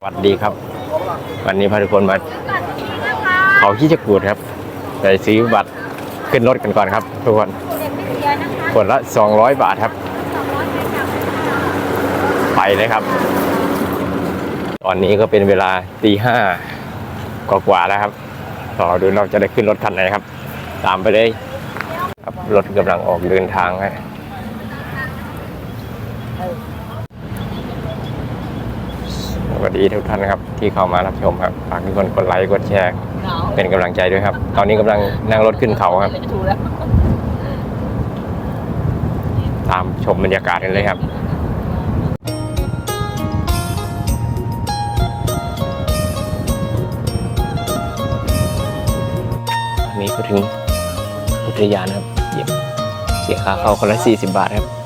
สวัสดีครับ วันนี้พาทุกคนมาเขาขี้จะกูดครับไปซื้อบัตรขึ้นรถกันก่อนครับ ทุกคนคนละ 200 บาทครับ ไปเลยครับ ตอนนี้ก็เป็นเวลาตีห้ากว่าแล้วครับรอดูเราจะได้ขึ้นรถคันไหนครับ ตามไปเลย ครับรถกำลังออกเดินทางฮะ วัสดีทุกท่านนะครับที่เข้ามารับชมครับฝากทุกคนกดไลค์กดแชร์ เป็นกำลังใจด้วยครับ ตอนนี้กำลังนั่งรถขึ้นเขาครับถูกแล้วตามชมบรรยากาศกันเลยครับอันนี้ก็ถึงอุทยานครับเสียเสียค่าเข้าคนละ40 บาทครับ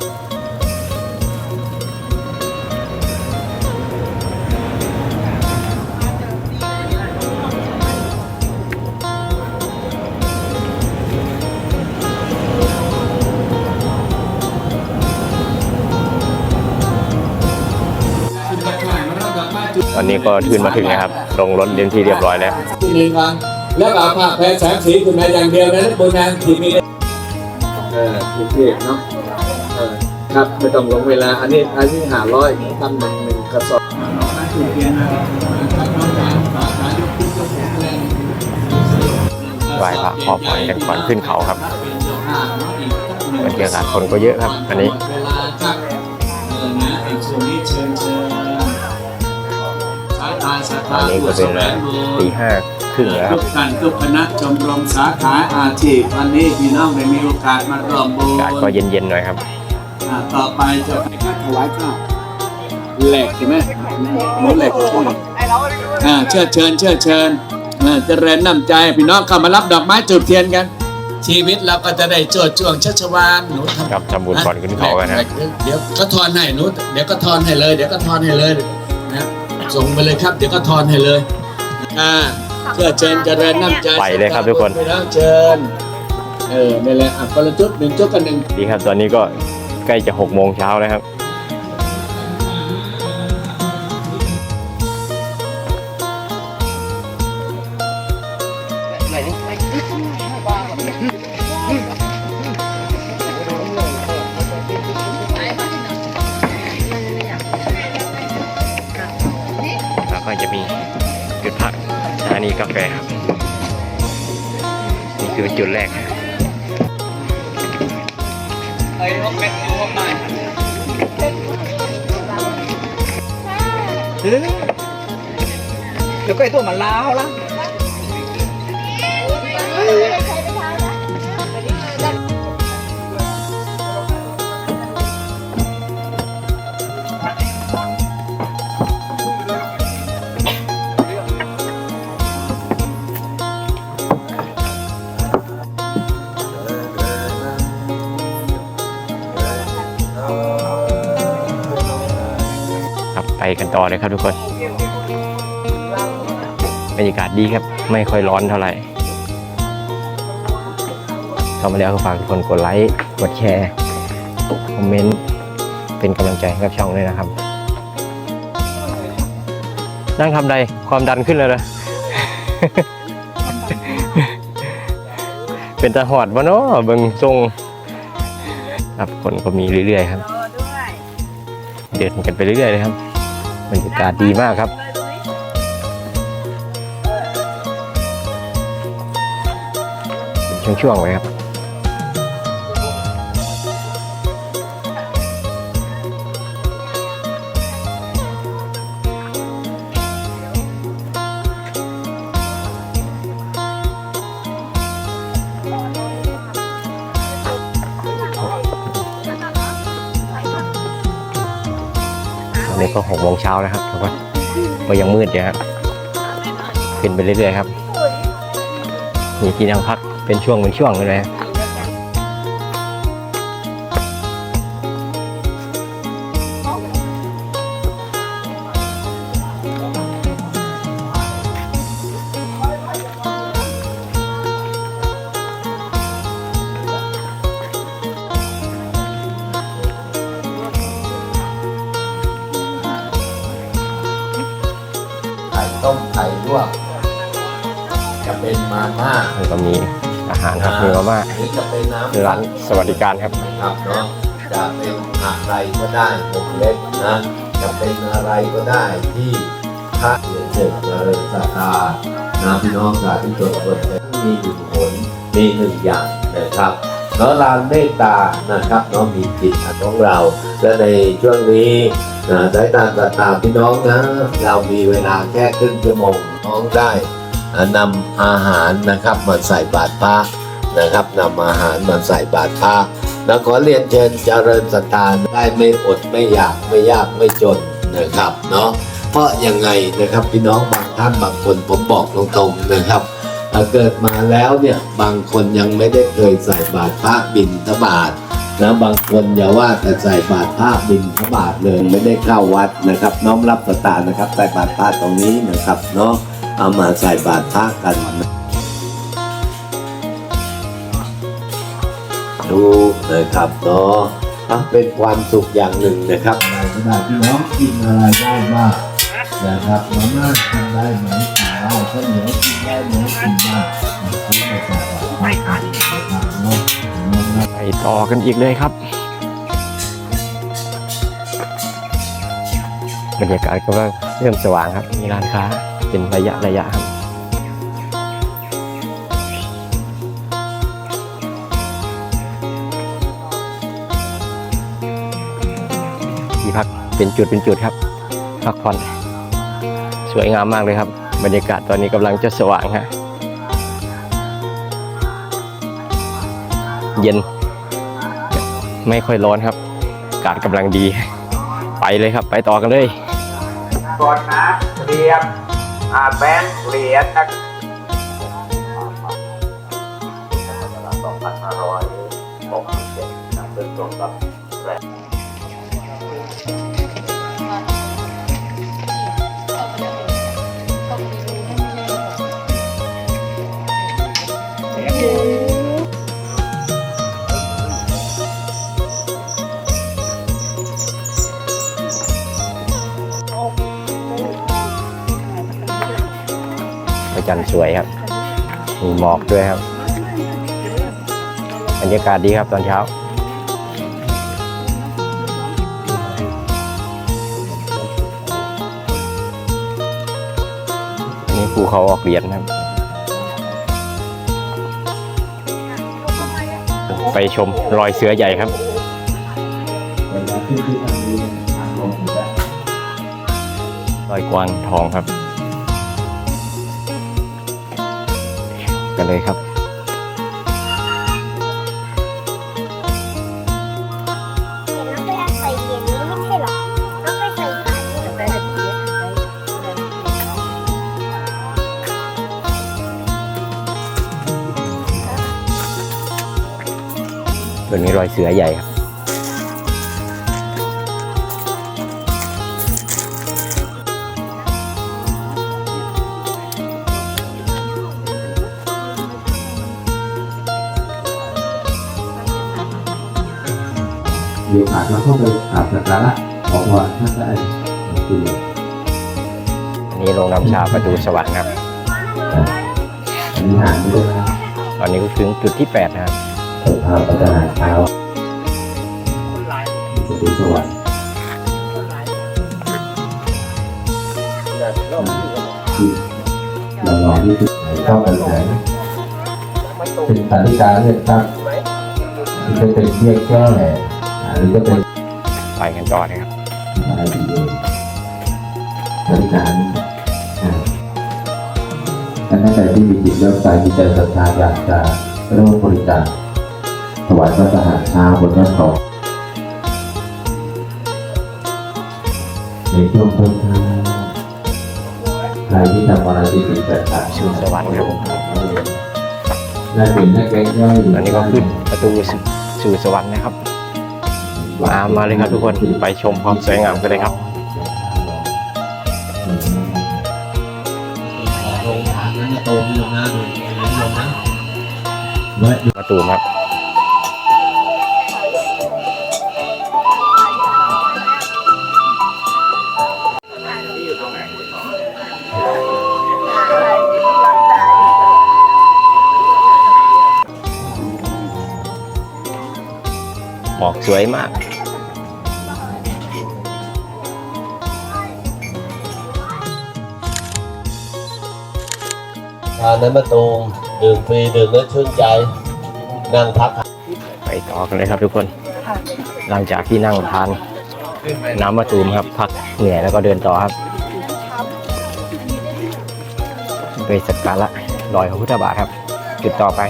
นนี้ก็ขึ้นมาถึงนะครับ ลงรถเรียนที่เรียบร้อยแล้วที่มีมาแล้วก็เอาผ้าแพรแสงสีขึ้นมาอย่างเดียวนะบนนางที่มีเออถูกเรียกเนาะเออครับไม่ต้องลงเวลา อันนี้อันนี้หาร้อยทำหนึ่งหนึ่งกระสอบไหว้พระขอพรกันก่อนขึ้นเขาครับบรรยากาศคนก็เยอะครับ อันนี้ ตอนนี้ก็เป็นตีห้าครึ่งแล้วคทุรับกท่านทุกคณะชมรมสาขาอาชีพวันนี้พี่น้องได้มีโอกาสมาร่วมบุอากาศก็เย็นๆหน่อยครับต่อไปจะไปข้าถวายข้าวแหลกใช่ไหมหมูแหลกช่วยอ่าเชิญเชิญเชิญเชิญอ่าเจริญน้ำใจพี่น้องเข้ามารับดอกไม้จุดเทียนกัน ชีวิตเราก็จะได้โจดจ่วงชัชวานหนูทำครับทำบุญก่อนขึ้นเขากันนะเดี๋ยวก็ทอนให้หนูเดี๋ยวก็ทอนให้เลย เดี๋ยวก็ทอนให้เลย ส่งไปเลยครับ เดี๋ยวก็ทอนให้เลยอ่าเชิญเชิญเจริญน้ำใจไปเลยครับทุกคนพี่น้องเชิญเออนี่แหละอะคนละจุดหนึ่งจุดกันหนึ่งดีครับ ตอนนี้ก็ใกล้จะหกโมงเช้าแล้วครับ นีกาแฟครับ นี่คือจุดแรกครับเดี๋ยวก็ไอ้ตัวมันลาวละ กันต่อเลยครับทุกคนบรรยากาศดีครับไม่ค่อยร้อนเท่าไหร่เข้ามาแล้วก็ฝากทุกคนกดไลค์กดแชร์คอมเมนต์เป็นกำลังใจให้กับช่องด้วยนะครับ นั่งทำใดความดันขึ้นเลยเลยเป็นตาหอดวะเนาะเบิ่งทรงครับคนก็มีเรื่อยๆครับ เดินกันไปเรื่อยๆเลยครับ บรรยากาศดีมากครับ เป็นช่วงๆไว้ครับ นี้ก็หกโมงเช้านะครับทุกคนก็ยังมืดอยู่ครับขึ้นไปเรื่อยๆครับมีที่นั่งพักเป็นช่วงเป็นช่วงเลยนะ อาหารครับมีมาม่าหรือจะเป็นน้ำร้านสวัสดิการครับครับเนาะจะเป็นอะไรก็ได้ผมเล็กนะจะเป็นอะไรก็ได้ที่พระเรียนเชิญเจริญศรัทธานะพี่น้องสาธุชนคนจะมีหนึ่งผลมีหนึ่งอย่างนะครับเนาะลานเมตตานะครับเนาะมีจิตของเรา และในช่วงนี้นะได้ตามศรัทธาพี่น้องนะ เรามีเวลาแค่ครึ่งชั่วโมงน้องได้อ่านำอาหารนะครับมาใส่บาตรพระ นะครับนำอาหารมาใส่บาตรพระแล้วขอเรียนเชิญเจริญสถานได้ไม่อดไม่อยากไม่ยากไม่จนนะครับเนาะเพราะยังไงนะครับพี่น้องบางท่านบางคนผมบอกตรงๆนะครับเอ่อเกิดมาแล้วเนี่ยบางคนยังไม่ได้เคยใส่บาตรพระบิณฑบาตนะบางคนอย่าว่าแต่ใส่บาตรพระบิณฑบาตเลยไม่ได้เข้าวัดนะครับ น้อมรับสตานนะครับใส่บาตรพระตรงนี้นะครับเนาะเอามาใส่บาตรพระกัน นะดูนะครับเนาะอะเป็นความสุขอย่างหนึ่งนะครับอะไรก็ได้พี่น้องกินอะไรได้บ้างนะครับมาม่าทำได้ไหมกินได้ข้าวเหนียวกินได้ไหมกินได้ซื้อมาจากร้านค้านะครับเนาะน้องไปต่อกันอีกเลยครับบรรยากาศก็เริ่มสว่างครับ มีร้านค้าเป็นระยะระยะครับ ที่พักเป็นจุดเป็นจุดครับ พักผ่อนสวยงามมากเลยครับ บรรยากาศตอนนี้กำลังจะสว่างฮะเย็น ไม่ค่อยร้อนครับ อากาศกำลังดี ไปเลยครับ ไปต่อกันเลยก่อนนะเรียมอาแบงเหรียญนะ จันทร์สวยครับ มีหมอกด้วยครับบรรยากาศดีครับตอนเช้า อันนี้ภูเขาออกเหรียญครับ ไปชมรอยเสือใหญ่ครับรอยกวางทองครับ กันเลยครับเห็นน้องไปใส่เหรียญนี้ไม่ใช่หรอน้องไปใส่บาตรนี่เหรอตัวนี้รอยเสือใหญ่ครับ มีโอกาสเราเข้าไปกราบสักการะขอพรท่านได้คืออันนี้โรงน้ำชาประตูสวรรค์ครับ อันนี้หางไม่ได้นะตอนนี้ก็ถึงจุดที่ 8 นะครับเปิดภาพประจานเช้าจะดูสวรรค์ที่เราลองที่สุดเข้าไปไหนเป็นสาธิการเลือกตั้งหรือจะเป็นเรียกแก้ห รือจะเป็นไปกันต่อนะครับอะไรดีเลยสาธิการอ่าท่านใดที่มีจิตเลื่อมใสมีใจศรัทธาอยากจะร่วมบริจาคถวายพระทหารเช้าบนยอดเขาในช่วงต้นทางใครที่ทำอะไรที่ผิดแปลกต่างสู่สวรรค์ครับได้เป็นนักเรียนย่อยตอนนี้ก็ขึ้นประตูสู่สวรรค์นะครับ มามาเลยครับทุกคนไปชมความสวยงามกันเลยครับโรงทานนั้นโตมีลงนะดูลงนะประตูครับ สวยมาก ทานน้ำมะตูมดื่มฟรีดื่มแล้วชื่นใจ นั่งพักไปต่อกันเลยครับทุกคน หลังจากที่นั่งทานน้ำมะตูมครับ พักเหนื่อยแล้วก็เดินต่อครับไปสักการะรอยพระพุทธบาทครับ จุดต่อไป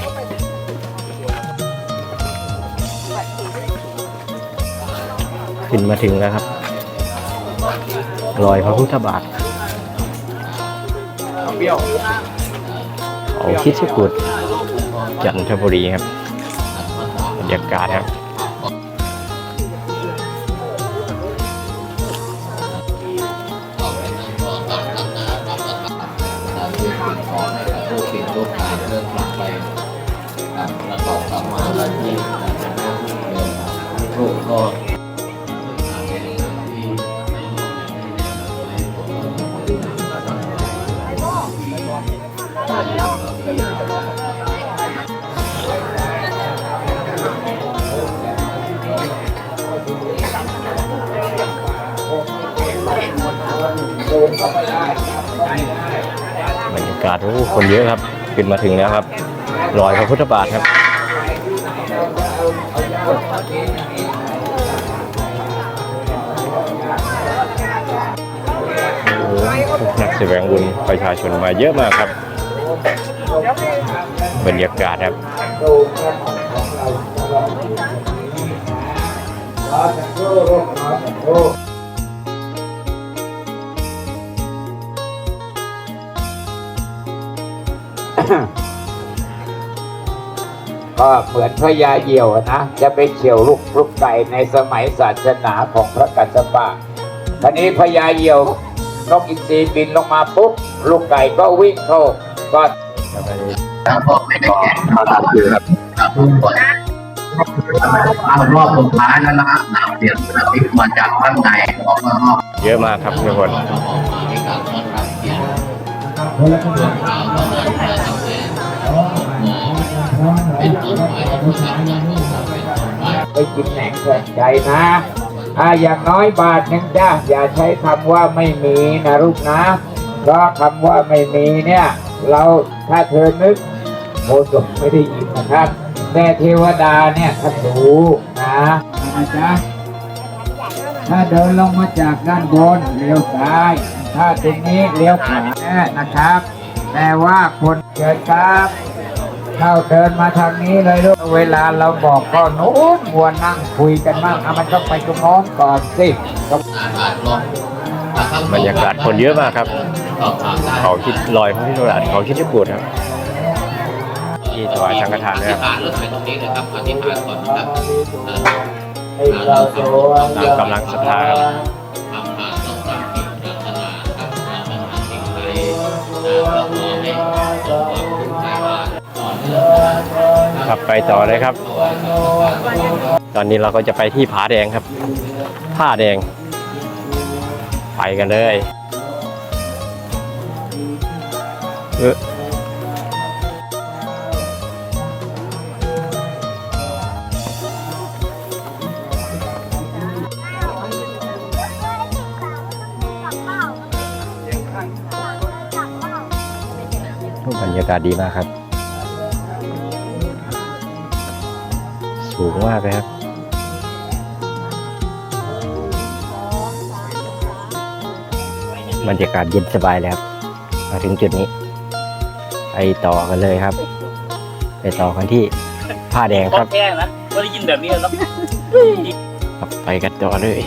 ขึ้นมาถึงแล้วครับ รอยพระพุทธบาทเอาคิดสกุดจันทบุรีครับบรรยากาศครับากาศโอ้คนเยอะครับ ขึ้นมาถึงแล้วครับรอยพระพุทธบาทครับนักแสวงบุญประชาชนมาเยอะมากครับ บรรยากาศครับก็ ก็เหมือนพญาเหยี่ยวนะ จะไปเฉียวลูกลูกไก่ในสมัยศาสนาของพระกัสสปะทีนี้พญาเหยี่ยวนกอินทรีบินลงมาปุ๊บลูกไก่ก็วิ่งเข้าก็เอารอบสุดท้ายแล้วนะฮะหนาวเสียงกระพริบมาจากข้างในออกมานอกเยอะมากครับทุกคน ไปกินแหนงแข่ใจนะอาอย่างน้อยบาทหนึ่งจ้าอย่าใช้คำว่าไม่มีนะลูกนะ เพราะคำว่าไม่มีเนี่ย เราถ้าเธอนึกโมสมไม่ได้ยินนะครับแต่เทวดาเนี่ยท่านรู้นะนะจ๊ะถ้าเดินลงมาจากด้านบนเลี้ยวซ้าย ถ้าตรงนี้เลี้ยวขวาแน่นะครับ แต่ว่าคนเกิดครับ เข้าเดินมาทางนี้เลยลูกเวลาเราบอกก็โน้นมัวนั่งคุยกันมั่งเอามันต้องไปตรงโน้นก่อนสิต้องบรรยากาศคนเยอะมากครับ เขาคิดรอยพระพุทธบาทเขาคิดญี่ปุ่นครับที่ถวายสังฆทานนะครับเริ่มไปตรงนี้เลยครับอธิษฐานก่อนนะครับให้เราโดนตามกำลังศรัทธาครับทำทานต้องตามที่ปรารถนาครับเราจะหาสิ่งใดเราขอให้ ขับไปต่อเลยครับ ตอนนี้เราก็จะไปที่ผาแดงครับผ้าแดง ไปกันเลยเออบรรยากาศดีมากครับ สูงมากเลยครับบรรยากาศเย็นสบายเลยครับ มาถึงจุดนี้ ไปต่อกันเลยครับ ไปต่อกันที่ผ้าแดงครับแค่นะไม่ได้ยินแบบนี้แล้วครับไปกันต่อเลย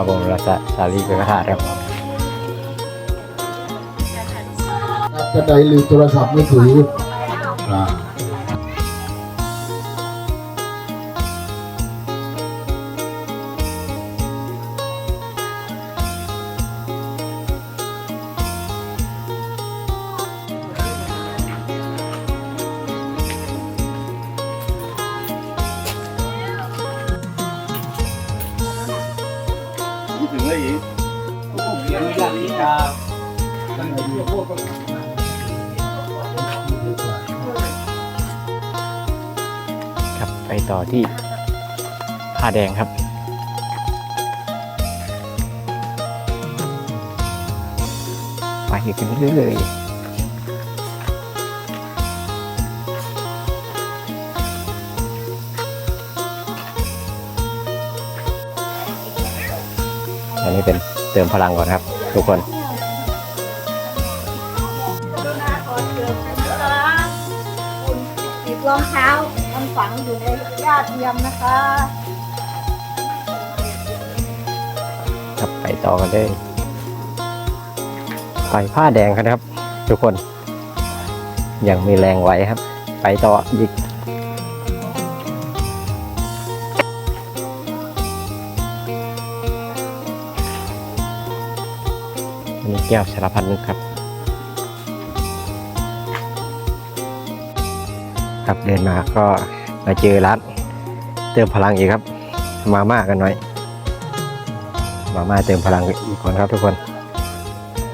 ระบรมราชสารีริกธาตุครับจะไดลืมโทรศัพท์มือถือ ไปต่อที่ผ้าแดงครับ ไปกันเรื่อยอันนี้เป็นเติมพลังก่อนครับ ทุกคนรองเท้า ฝังอยู่ในหญ้าเทียมนะคะครับไปต่อกันเลยไปผ้าแดงกันครับ ทุกคน ยังมีแรงไหวครับ ไปต่ออีกอันนี้แก้วสารพัดนึกครับครับเดินมาก็ มาเจอร้านเติมพลังอีกครับ มาม่ากันหน่อย มาม่าเติมพลังอีกคนครับทุกคน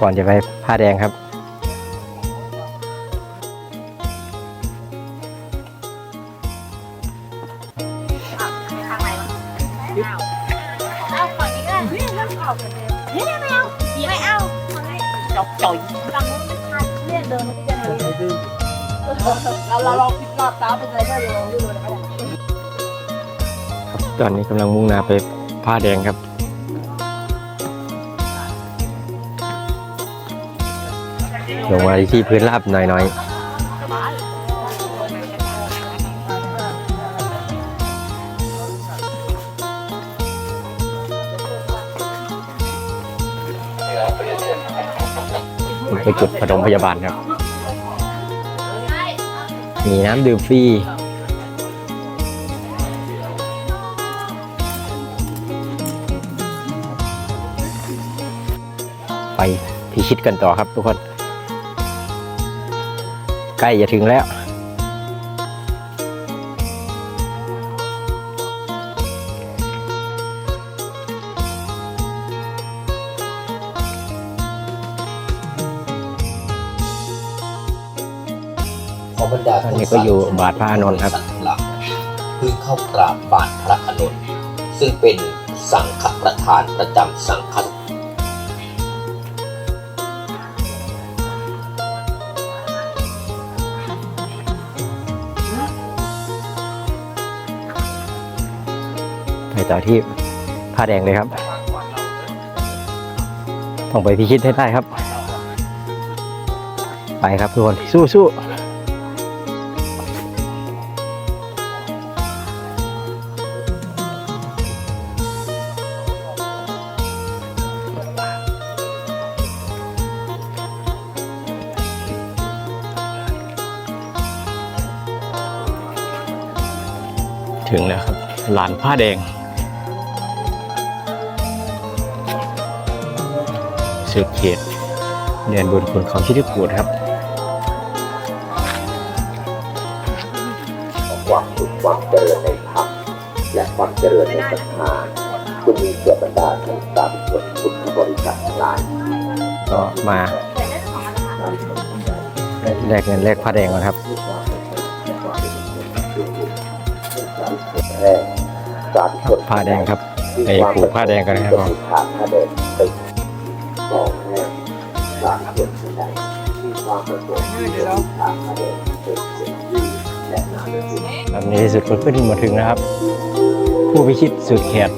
ก่อนจะไปผ้าแดงครับ ผ้าแดงครับลงมาที่พื้นราบหน่อยๆไปจุดปฐมพยาบาลครับ มีน้ำดื่มฟรี ชิตกันต่อครับทุกคน ใกล้จะถึงแล้ว ขอบรรดาตอนนี้ก็อยู่บาทพระอานนท์ครับสังหลักคือเข้ากราบบาทพระอานนท์ซึ่งเป็นสังฆประธานประจำสังฆ ต่อที่ผ้าแดงเลยครับ ต้องไปพิชิตให้ได้ครับ ไปครับทุกคน สู้สู้ถึงแล้วครับลานผ้าแดง สุดเขตเดินบนคุณเขาชิดกูดครับความสุขความเจริญในธรรมและความเจริญในศรัทธาจงมีแก่บรรดาท่านสาธุชนพุทธบริษัททั้งหลายก็มาแลกเงินแลกผ้าแดงก่อนครับแรกสาธุชนผ้าแดงครับไปผูกผ้าแดงกันนะครับผูกผ้าแดงไป สองแรกสาธุชนทั้งหลายมีความประสงค์ที่จะผูกผ้าแดงเป็นสิ่งที่และนามสกุลแบบนี้ที่สุดก็ขึ้นมาถึงนะครับ ผู้พิชิตสุดเขต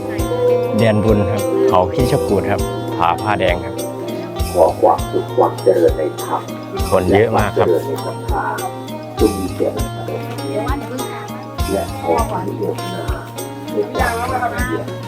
แดนบุญครับ เขาพิชกูดครับ ผาผ้าแดงครับ ขอความสุขความเจริญในธรรมคนเยอะมากครับเจริญในศรัทธาจงมีแก่บรรดเดี๋ยวว่าเดี๋ยวเพิ่งและขอความนิยมนาในความสำเร็จแ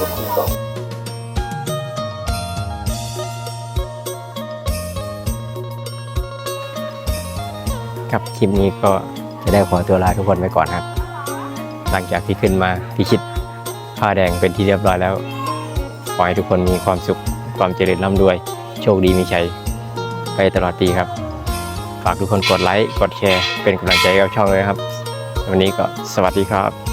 คนที่ต้องครับคลิปนี้ก็จะได้ขอตัวลาทุกคนไปก่อนครับ หลังจากที่ขึ้นมาพิชิตผ้าแดงเป็นที่เรียบร้อยแล้ว ขอให้ทุกคนมีความสุขความเจริญร่ำรวย โชคดีมีชัยไปตลอดปีครับ ฝากทุกคนกดไลค์ กดแชร์ เป็นกำลังใจให้กับช่องเลยครับ วันนี้ก็สวัสดีครับ